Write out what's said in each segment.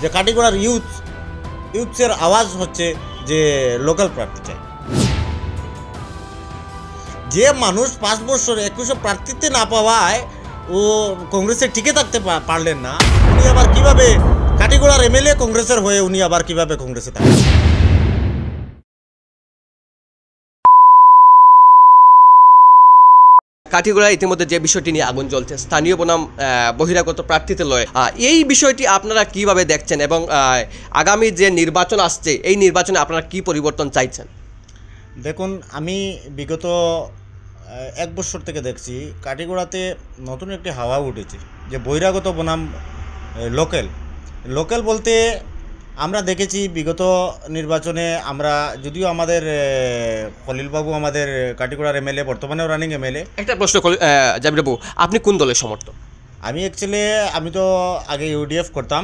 যে কাটিগড়ার ইউথ ইউথসের আওয়াজ হচ্ছে যে লোকাল প্রার্থী চাই। যে মানুষ পাঁচ বছর একুশে প্রার্থীতে না পাওয়ায় ও কংগ্রেসে টিকে থাকতে পারলেন না, উনি আবার কীভাবে কাটিগড়ার এমএলএ কংগ্রেসের হয়ে উনি আবার কীভাবে কংগ্রেসে থাকবেন? কাঠিগোড়া ইতিমধ্যে যে বিষয়টি নিয়ে আগুন জ্বলছে, স্থানীয় বনাম বহিরাগত প্রার্থীতে লয়। এই বিষয়টি আপনারা কীভাবে দেখছেন এবং আগামী যে নির্বাচন আসছে, এই নির্বাচনে আপনারা কি পরিবর্তন চাইছেন? দেখুন, আমি বিগত এক বছর থেকে দেখছি কাটিগড়াতে নতুন একটি হাওয়া উঠেছে, যে বহিরাগত বনাম লোকাল। লোকাল বলতে আমরা দেখেছি বিগত নির্বাচনে আমরা যদিও আমাদের খলিলবাবু আমাদের কাটিগড়ার এমএলএ বর্তমানেও রানিং এমএলএ। একটা প্রশ্ন করি আহ, জাবির বাবু আপনি কোন দলের সমর্থক? আমি অ্যাকচুয়ালি আমি তো আগে ইউডিএফ করতাম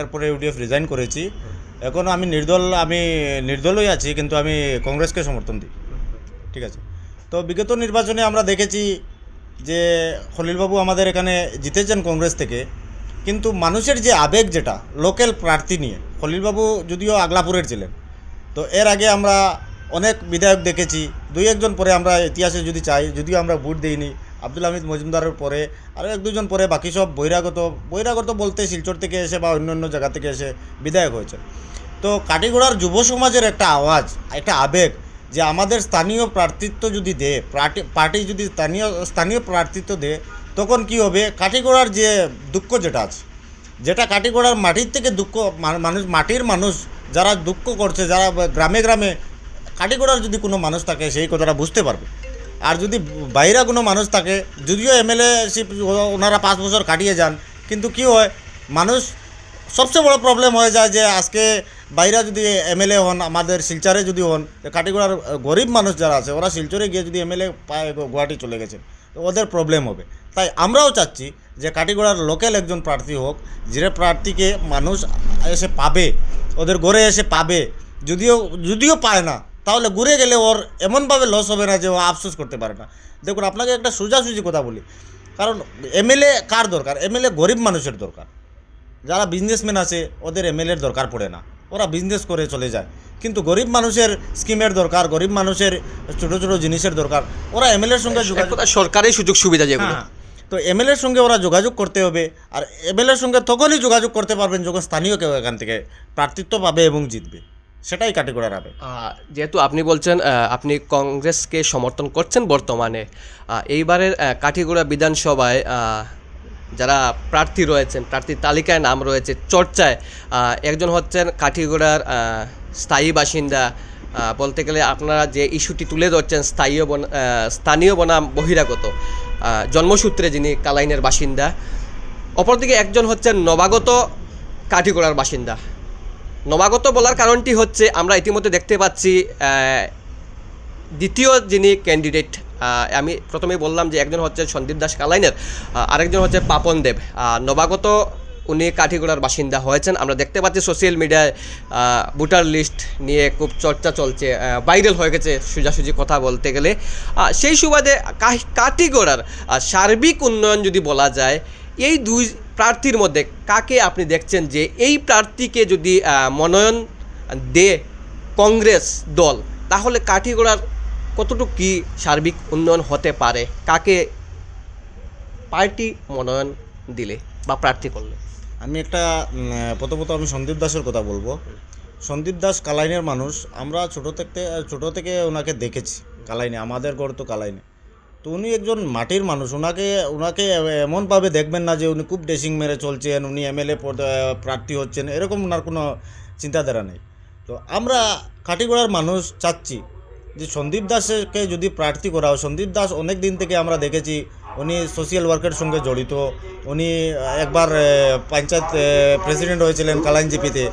এরপরে ইউডিএফ রিজাইন করেছি। এখন আমি নির্দল আমি নির্দলই আছি কিন্তু আমি কংগ্রেসকে সমর্থন দিই। ঠিক আছে? তো বিগত নির্বাচনে আমরা দেখেছি যে খলিলবাবু আমাদের এখানে জিতেছেন কংগ্রেস থেকে। কিন্তু মানুষের যে আবেগ যেটা লোকাল প্রার্থী নিয়ে, খলিলবাবু যদিও আগলাপুরের ছিলেন, তো এর আগে আমরা অনেক বিধায়ক দেখেছি, দুই একজন পরে আমরা ইতিহাসে যদি চাই, যদিও আমরা ভোট দিইনি, আব্দুল হামিদ মজুমদারের পরে, আরও এক দুজন পরে বাকি সব বহিরাগত বহিরাগত বলতে শিলচর থেকে এসে বা অন্য অন্য জায়গা থেকে এসে বিধায়ক হয়েছে তো কাটিগড়ার যুব সমাজের একটা আওয়াজ, একটা আবেগ যে আমাদের স্থানীয় প্রার্থিত্ব যদি দেয় পার্টি পার্টি যদি স্থানীয় স্থানীয় প্রার্থিত্ব দেয় তখন কি হবে? কাটিগড়ার যে দুঃখ যেটা আছে, যেটা কাটিগড়ার মাটির থেকে দুঃখ মানুষ মাটির মানুষ যারা দুঃখ করছে, যারা গ্রামে গ্রামে কাটিগড়ার যদি কোনো মানুষ থাকে, সেই কথাটা বুঝতে পারবে। আর যদি বাইরা কোনো মানুষ থাকে, যদিও এমএলএ ওনারা পাঁচ বছর কাটিয়ে যান, কিন্তু কি হয়? মানুষ সবচেয়ে বড় প্রবলেম হয়ে যায় যে, আজকে বাইরা যদি এমএলএ হন, আমাদের শিলচরে যদি হন, কাটিগড়ার গরিব মানুষ যারা আছে, ওরা শিলচরে গিয়ে যদি এমএলএ পায় গুয়াহাটি চলে গেছে। ওদের প্রবলেম হবে। তাই আমরাও চাচ্ছি যে কাটিগড়ার লোকাল একজন প্রার্থী হোক, যে প্রার্থীকে মানুষ এসে পাবে, ওদের ঘরে এসে পাবে, যদিও যদিও পায় না, তাহলে ঘুরে গেলে ওর এমনভাবে লস হবে না যে ও আফসোস করতে পারে না। দেখুন, আপনাকে একটা সোজাসুজি কথা বলি, কারণ এমএলএ কার দরকার? এমএলএ গরিব মানুষের দরকার। যারা বিজনেসম্যান আছে, ওদের এমএলএর দরকার পড়ে না। ওরা বিজনেস করে চলে যায়। কিন্তু গরিব মানুষের স্কিমের দরকার গরিব মানুষের ছোটো ছোটো জিনিসের দরকার। ওরা এমএলএর সঙ্গে যোগাযোগ সরকারি সুযোগ সুবিধা যেগুলো। হ্যাঁ তো এমএলএর সঙ্গে ওরা যোগাযোগ করতে হবে। আর এমএলএর সঙ্গে তখনই যোগাযোগ করতে পারবেন যখন স্থানীয় কেউ এখান থেকে প্রার্থিত্ব পাবে এবং জিতবে। সেটাই কাটিগড়ার হবে যেহেতু আপনি বলছেন আপনি কংগ্রেসকে সমর্থন করছেন বর্তমানে এইবারের কাঠিগোড়া বিধানসভায় যারা প্রার্থী রয়েছেন, প্রার্থীর তালিকায় নাম রয়েছে, চর্চায় একজন হচ্ছেন কাঠিগোড়ার স্থায়ী বাসিন্দা বলতে গেলে আপনারা যে ইস্যুটি তুলে ধরছেন স্থায়ী বন স্থানীয় বনাম বহিরাগত জন্মসূত্রে যিনি কালাইনের বাসিন্দা, অপরদিকে একজন হচ্ছেন নবাগত কাঠিগোড়ার বাসিন্দা। নবাগত বলার কারণটি হচ্ছে, আমরা ইতিমধ্যে দেখতে পাচ্ছি দ্বিতীয় যিনি ক্যান্ডিডেট আমি প্রথমেই বললাম যে একজন হচ্ছে সন্দীপ দাস কালাইনের আরেকজন হচ্ছে পাপন দেব। নবাগত উনি কাঠিগোড়ার বাসিন্দা হয়েছেন। আমরা দেখতে পাচ্ছি সোশ্যাল মিডিয়ায় ভোটার লিস্ট নিয়ে খুব চর্চা চলছে ভাইরাল হয়ে গেছে সোজাসুজি কথা বলতে গেলে। সেই সুবাদে কাঠিগোড়ার সার্বিক উন্নয়ন যদি বলা যায়, এই দুই প্রার্থীর মধ্যে কাকে আপনি দেখছেন যে এই প্রার্থীকে যদি মনোনয়ন দে কংগ্রেস দল, তাহলে কাঠিগোড়ার কতটুকু কি সার্বিক উন্নয়ন হতে পারে? কাকে পার্টি মনোনয়ন দিলে বা প্রার্থী করলে? আমি একটা প্রথমত আমি সন্দীপ দাসের কথা বলব। সন্দীপ দাস কালাইনের মানুষ। আমরা ছোটো থেকে ছোটো থেকে ওনাকে দেখেছি কালাইনে। আমাদের ঘর তো কালাইনে। তো উনি একজন মাটির মানুষ। ওনাকে ওনাকে এমনভাবে দেখবেন না যে উনি খুব ড্রেসিং মেরে চলছেন, উনি এমএলএ প্রার্থী হচ্ছেন। এরকম ওনার কোনো চিন্তাধারা নেই। তো আমরা কাটিগড়ার মানুষ চাচ্ছি যে সন্দীপ দাসকে যদি প্রার্থী করা হয়, সন্দীপ দাস অনেক দিন থেকে আমরা দেখেছি, উনি সোশ্যাল ওয়ার্কের সঙ্গে জড়িত, উনি একবার পঞ্চায়েত প্রেসিডেন্ট হয়েছিলেন কালাইনজিপিতে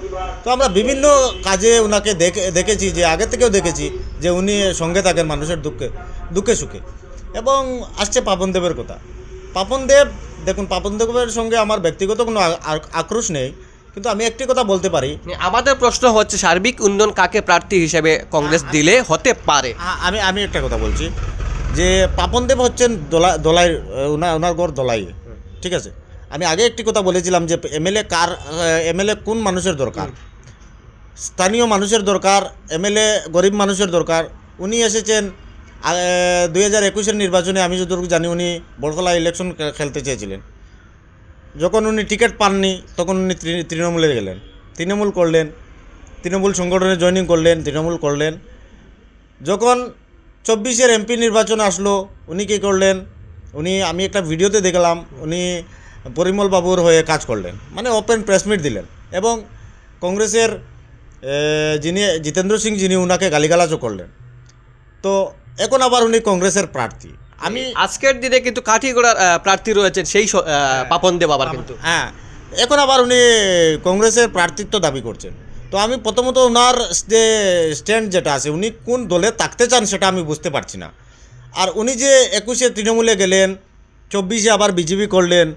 তো আমরা বিভিন্ন কাজে ওনাকে দেখে, দেখেছি, যে আগে থেকেও দেখেছি, যে উনি সঙ্গে থাকেন মানুষের দুঃখে দুঃখে সুখে। এবং আসছে পাপন দেবের কথা। পাপন দেব, দেখুন, পাপন দেবের সঙ্গে আমার ব্যক্তিগত কোনো আক্রোশ নেই। কিন্তু আমি একটি কথা বলতে পারি। আমাদের প্রশ্ন হচ্ছে সার্বিক উন্নয়ন কাকে প্রার্থী হিসেবে কংগ্রেস দিলে হতে পারে? আমি আমি একটা কথা বলছি যে পাপন দেব হচ্ছেন দোলা দোলাই ওনার ওনার গড় দোলাই ঠিক আছে? আমি আগে একটি কথা বলেছিলাম যে এমএলএ কার এমএলএ কোন মানুষের দরকার? স্থানীয় মানুষের দরকার এমএলএ গরিব মানুষের দরকার। উনি এসেছেন দুই হাজার একুশের নির্বাচনে আমি যতটুকু জানি উনি বড়খলা ইলেকশন খেলতে চেয়েছিলেন। যখন উনি টিকিট পাননি, তখন উনি তৃণমূলে গেলেন। তৃণমূল করলেন, তৃণমূল সংগঠনে জয়েনিং করলেন, তৃণমূল করলেন। যখন চব্বিশের এমপি নির্বাচন আসলো, উনি কী করলেন? উনি, আমি একটা ভিডিওতে দেখলাম, উনি পরিমল বাবুর হয়ে কাজ করলেন মানে ওপেন প্রেসমিট দিলেন। এবং কংগ্রেসের যিনি, জিতেন্দ্র সিং যিনি, উনাকে গালিগালাজও করলেন। তো, এখন আবার উনি কংগ্রেসের প্রার্থী। আমি আজকের দিনে কিন্তু কাঠিগোড়ার প্রার্থী রয়েছেন সেই স- পাপন দেব আবার কিন্তু। হ্যাঁ। এখন আবার উনি কংগ্রেসের প্রার্থিত্ব দাবি করছেন। তো আমি প্রথমত ওনার যে স্ট্যান্ড যেটা আছে উনি কোন দলে থাকতে চান সেটা আমি বুঝতে পারছি না। আর উনি যে একুশে তৃণমূলে গেলেন চব্বিশে আবার বিজেপি করলেন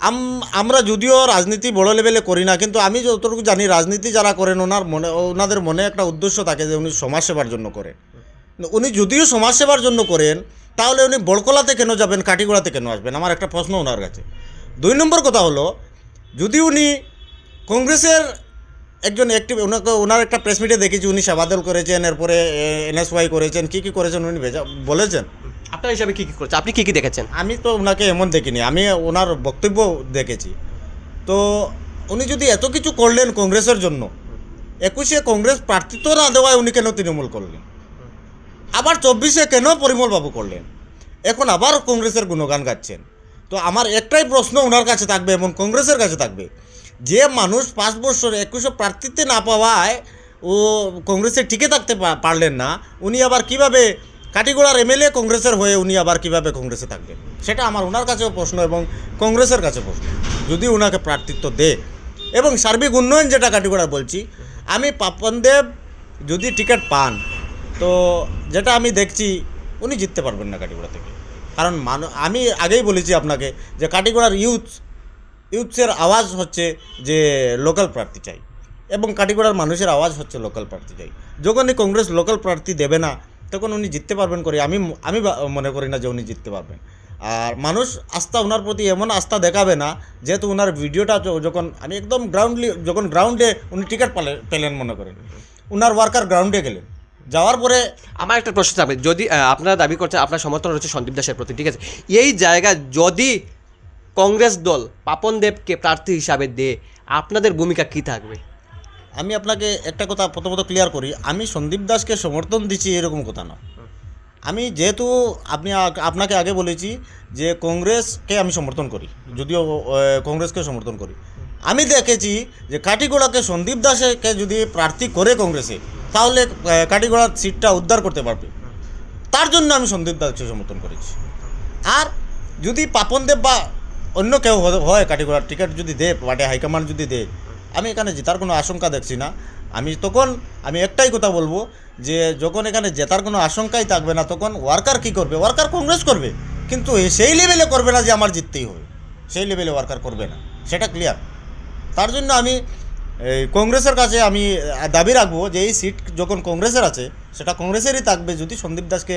আম আমরা যদিও রাজনীতি বড় লেভেলে করি না কিন্তু আমি যতটুকু জানি রাজনীতি যারা করেন ওনার মনে ওনাদের মনে একটা উদ্দেশ্য থাকে যে উনি সমাজসেবার জন্য করেন। উনি যদিও সমাজসেবার জন্য করেন তাহলে উনি বড়কলাতে কেন যাবেন কাটিগোড়াতে কেন আসবেন? আমার একটা প্রশ্ন ওনার কাছে। দুই নম্বর কথা হলো যদি উনি কংগ্রেসের একজন অ্যাক্টিভ ওনাকে ওনার একটা প্রেস মিটে দেখেছি উনি সেবাদল করেছেন এরপরে এনএসওয়াই করেছেন কী কী করেছেন উনি ভেজা বলেছেন? আপনার হিসাবে কী কী করছে আপনি কী কী দেখেছেন? আমি তো ওনাকে এমন দেখিনি আমি ওনার বক্তব্য দেখেছি। তো উনি যদি এত কিছু করলেন কংগ্রেসের জন্য একুশে কংগ্রেস প্রার্থিত্ব না দেওয়ায় উনি কেন তৃণমূল করলেন? আবার চব্বিশে কেন পরিমল বাবু করলেন? এখন আবার কংগ্রেসের গুণগান গাচ্ছেন। তো আমার একটাই প্রশ্ন ওনার কাছে থাকবে এবং কংগ্রেসের কাছে থাকবে। যে মানুষ পাঁচ বছর একুশে প্রার্থিত্বে না পাওয়ায় ও কংগ্রেসে টিকে থাকতে পারলেন না, উনি আবার কীভাবে কাটিগোড়ার এমএলএ কংগ্রেসের হয়ে উনি আবার কীভাবে কংগ্রেসে থাকবেন সেটা আমার ওনার কাছেও প্রশ্ন এবং কংগ্রেসের কাছে প্রশ্ন। যদি ওনাকে প্রার্থিত্ব দেয় এবং সার্বিক উন্নয়ন যেটা কাটিগোড়া বলছি, আমি পাপনদেব যদি টিকিট পান তো যেটা আমি দেখছি, উনি জিততে পারবেন না কাটিগোড়া থেকে। কারণ মানু, আমি আগেই বলেছি আপনাকে যে কাটিগোড়ার ইউথ ইউথসের আওয়াজ হচ্ছে যে লোকাল প্রার্থী চাই এবং কাটিগোড়ার মানুষের আওয়াজ হচ্ছে লোকাল প্রার্থী চাই। যখনই কংগ্রেস লোকাল প্রার্থী দেবে না, তখন উনি জিততে পারবেন করে। আমি আমি মনে করি না যে উনি জিততে পারবেন। আর মানুষ আস্থা ওনার প্রতি এমন আস্থা দেখাবে না, যেহেতু ওনার ভিডিওটা যখন, আমি একদম গ্রাউন্ডলি যখন গ্রাউন্ডে উনি টিকিট পালে, পেলেন মনে করেন ওনার ওয়ার্কার গ্রাউন্ডে গেলেন। যাওয়ার পরে আমার একটা প্রশ্ন থাকবে। যদি আপনারা দাবি করছেন আপনার সমর্থন রয়েছে সন্দীপ দাসের প্রতি ঠিক আছে? এই জায়গায় যদি কংগ্রেস দল পাপন দেবকে প্রার্থী হিসাবে দেয় আপনাদের ভূমিকা কি থাকবে? আমি আপনাকে একটা কথা প্রথমত ক্লিয়ার করি। আমি সন্দীপ দাসকে সমর্থন দিচ্ছি এরকম কথা না আমি যেহেতু আপনি আপনাকে আগে বলেছি যে কংগ্রেসকে আমি সমর্থন করি। যদিও কংগ্রেসকে সমর্থন করি। আমি দেখেছি যে কাটিগোড়াকে সন্দীপ দাসকে যদি প্রার্থী করে কংগ্রেসে, তাহলে কাটিগোড়ার সিটটা উদ্ধার করতে পারবে। তার জন্য আমি সন্দীপ দাসকে সমর্থন করেছি। আর যদি পাপন দেব বা অন্য কেউ হয় কাটিগোড়ার টিকিট যদি দেয়, পার্টি হাইকমান্ড যদি দেয়, আমি এখানে জেতার কোনো আশঙ্কা দেখছি না। আমি তখন, আমি একটাই কথা বলব যে, যখন এখানে জেতার কোনো আশঙ্কাই থাকবে না, তখন ওয়ার্কার কি করবে? ওয়ার্কার কংগ্রেস করবে। কিন্তু সেই লেভেলে করবে না যে, আমার জিততেই হবে। সেই লেভেলে ওয়ার্কার করবে না। সেটা ক্লিয়ার তার জন্য আমি, এই কংগ্রেসের কাছে আমি দাবি রাখব যে এই সিট যখন কংগ্রেসের আছে, সেটা কংগ্রেসেরই থাকবে যদি সন্দীপ দাসকে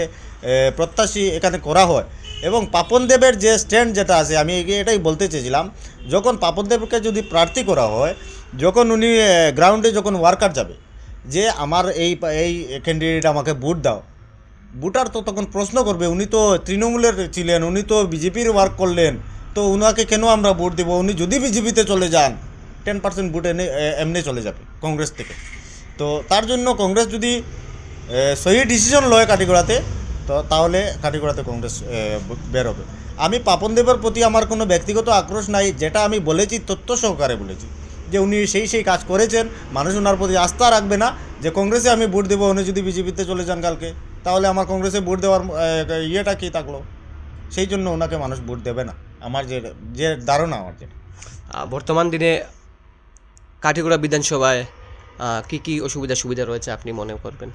প্রত্যাশী এখানে করা হয়। এবং পাপন দেবের যে স্ট্যান্ড যেটা আছে, আমি এটাই বলতে চেয়েছিলাম, যখন পাপন দেবকে যদি প্রার্থী করা হয়, যখন উনি গ্রাউন্ডে যখন ওয়ার্কার যাবে, যে আমার এই এই ক্যান্ডিডেট আমাকে ভোট দাও, ভোটার তো তখন প্রশ্ন করবে, উনি তো তৃণমূলের ছিলেন, উনি তো বিজেপির ওয়ার্ক করলেন, তো উনাকে কেন আমরা ভোট দেবো? উনি যদি বিজেপিতে চলে যান টেন পার্সেন্ট ভোট এনে এমনি চলে যাবে কংগ্রেস থেকে। তো তার জন্য কংগ্রেস যদি সহি ডিসিশন লয় কাটিগড়াতে, তো তাহলে কাটিগড়াতে কংগ্রেস বের হবে। আমি পাপন দেবের প্রতি আমার কোনো ব্যক্তিগত আক্রোশ নাই, যেটা আমি বলেছি, তথ্য সহকারে বলেছি। যে উনি সেই সেই কাজ করেছেন, মানুষ ওনার প্রতি আস্থা রাখবে না, যে কংগ্রেসে আমি ভোট দেবো, উনি যদি বিজেপিতে চলে যান কালকে, তাহলে আমার কংগ্রেসে ভোট দেওয়ার ইয়েটা কী থাকল? সেই জন্য ওনাকে মানুষ ভোট দেবে না, আমার যে যে ধারণা আমার যে বর্তমান দিনে কাঠিগোড়া বিধানসভায় কি কি অসুবিধা সুবিধা রয়েছে আপনি মনে করবেন?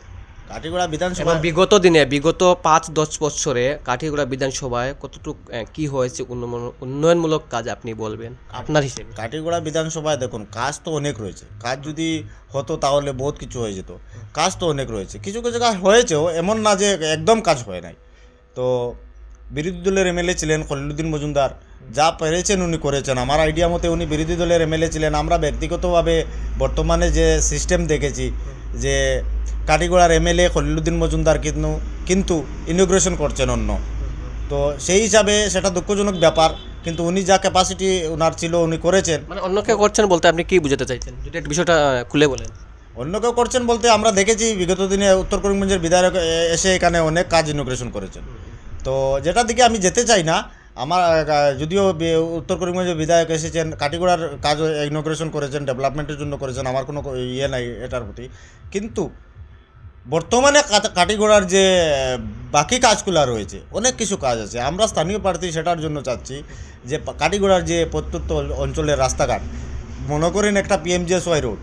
কাটিগড়া বিধানসভা বিগত দিনে বিগত পাঁচ দশ বছরে কাঠিগোড়া বিধানসভায় কতটুকু কি হয়েছে উন্নয়ন- উন্নয়নমূলক কাজ আপনি বলবেন আপনার হিসেবে? কাটিগড়া বিধানসভায় দেখুন কাজ তো অনেক রয়েছে। কাজ যদি হতো তাহলে বহুত কিছু হয়ে যেত। কাজ তো অনেক রয়েছে। কিছু কিছু কাজ হয়েছেও এমন না যে একদম কাজ হয় নাই। তো বিরোধী দলের এমএলএ ছিলেন খলিলুদ্দিন মজুমদার। যা পেরেছেন উনি করেছেন। আমার আইডিয়া মতে উনি বিরোধী দলের এমএলএ ছিলেন। আমরা ব্যক্তিগতভাবে বর্তমানে যে সিস্টেম দেখেছি যে কাটিগড়ার এমএলএ খলিলুদ্দিন মজুমদার কিন্তু কিন্তু ইনোগ্রেশন করছেন অন্য। তো সেই হিসাবে সেটা দুঃখজনক ব্যাপার কিন্তু উনি যা ক্যাপাসিটি ওনার ছিল উনি করেছেন। মানে অন্য কেউ করছেন বলতে আপনি কি বুঝাতে চাইছেন? যদি একটু বিষয়টা খুলে বলেন। অন্য কেউ করছেন বলতে আমরা দেখেছি বিগত দিনে উত্তর করিমগঞ্জের বিধায়ক এসে এখানে অনেক কাজ ইনোগ্রেশন করেছেন। তো যেটা দিকে আমি যেতে চাই না আমার যদিও উত্তর করিমগঞ্জের বিধায়ক এসেছেন, কাটিগড়ার কাজ ইনোগ্রেশন করেছেন ডেভেলপমেন্টের জন্য করেছেন, আমার কোনো ইয়ে নাই এটার প্রতি। কিন্তু বর্তমানে কাট- কাটিগড়ার যে, বাকি কাজগুলো রয়েছে, অনেক কিছু কাজ আছে। আমরা স্থানীয় প্রার্থী সেটার জন্য চাচ্ছি যে কাটিগড়ার যে প্রত্যন্ত অঞ্চলের রাস্তাঘাট, মনে করেন একটা পিএমজিএসওয়াই রোড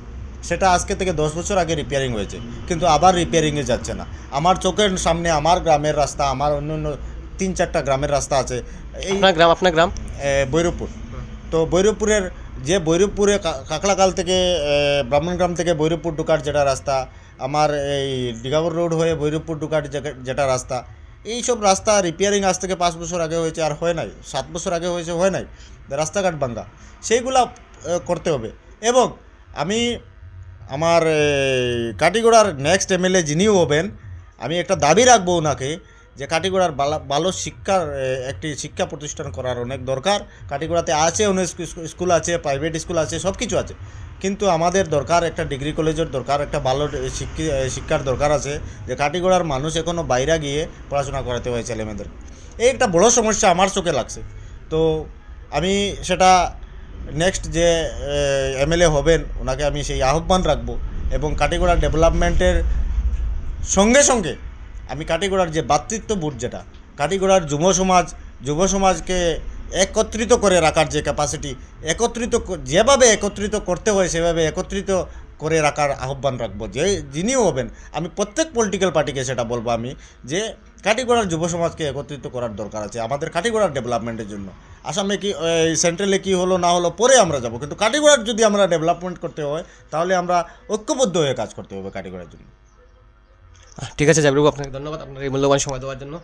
সেটা আজকে থেকে দশ বছর আগে রিপেয়ারিং হয়েছে, কিন্তু আবার রিপেয়ারিংয়ে যাচ্ছে না। আমার চোখের সামনে, আমার গ্রামের রাস্তা, আমার অন্য অন্য তিন চারটা গ্রামের রাস্তা আছে। এই আপনার গ্রাম আপনার গ্রাম? বৈরবপুর। তো বৈরবপুরের যে বৈরবপুরে কাকড়াকাল থেকে ব্রাহ্মণগ্রাম থেকে বৈরবপুর ঢোকার যেটা রাস্তা আমার এই দিঘাগর রোড হয়ে বৈরবপুর ঢোকার যেটা রাস্তা এই সব রাস্তা রিপেয়ারিং আজ থেকে পাঁচ বছর আগে হয়েছে আর হয় নাই সাত বছর আগে হয়েছে হয় নাই রাস্তাঘাট ভাঙ্গা। সেইগুলা করতে হবে। এবং আমি আমার কাটিগড়ার নেক্সট এমএলএ যিনিও হবেন আমি একটা দাবি রাখব ওনাকে যে কাটিগড়ার ভালো শিক্ষার একটি শিক্ষা প্রতিষ্ঠান করার অনেক দরকার। কাটিগড়াতে আছে, অনেক স্কুল আছে প্রাইভেট স্কুল আছে সব কিছু আছে। কিন্তু আমাদের দরকার একটা ডিগ্রি কলেজের দরকার, একটা ভালো শিক্ষার দরকার আছে যে কাটিগড়ার মানুষ এখনও বাইরে গিয়ে পড়াশোনা করাতে হয় ছেলেমেয়েদের। এই একটা বড় সমস্যা আমার চোখে লাগছে। তো আমি সেটা নেক্সট যে এমএলএ হবেন, ওনাকে আমি সেই আহ্বান রাখব এবং কাটিগড়া ডেভেলপমেন্টের সঙ্গে সঙ্গে আমি কাটিগোড়ার যে ভ্রাতৃত্ববোধ যেটা, কাটিগোড়ার যুব সমাজ, যুব সমাজকে একত্রিত করে রাখার যে ক্যাপাসিটি একত্রিত যেভাবে একত্রিত করতে হয় সেভাবে একত্রিত করে রাখার আহ্বান রাখব। যে যিনিও হবেন, আমি প্রত্যেক পলিটিক্যাল পার্টিকে সেটা বলব আমি, যে কাটিগড়ার যুব সমাজকে একত্রিত করার দরকার আছে আমাদের কাটিগড়ার ডেভেলপমেন্টের জন্য। আসামে কি এই সেন্ট্রালে কি হলো না হলো পরে আমরা যাব, কিন্তু কাটিগড়ার যদি আমরা ডেভেলপমেন্ট করতে হয়, তাহলে আমরা ঐক্যবদ্ধ হয়ে কাজ করতে হবে কাটিগড়ার জন্য। ঠিক আছে জাবিরবাবু আপনাকে ধন্যবাদ। আপনার এই মূল্যবান সময় দেওয়ার জন্য।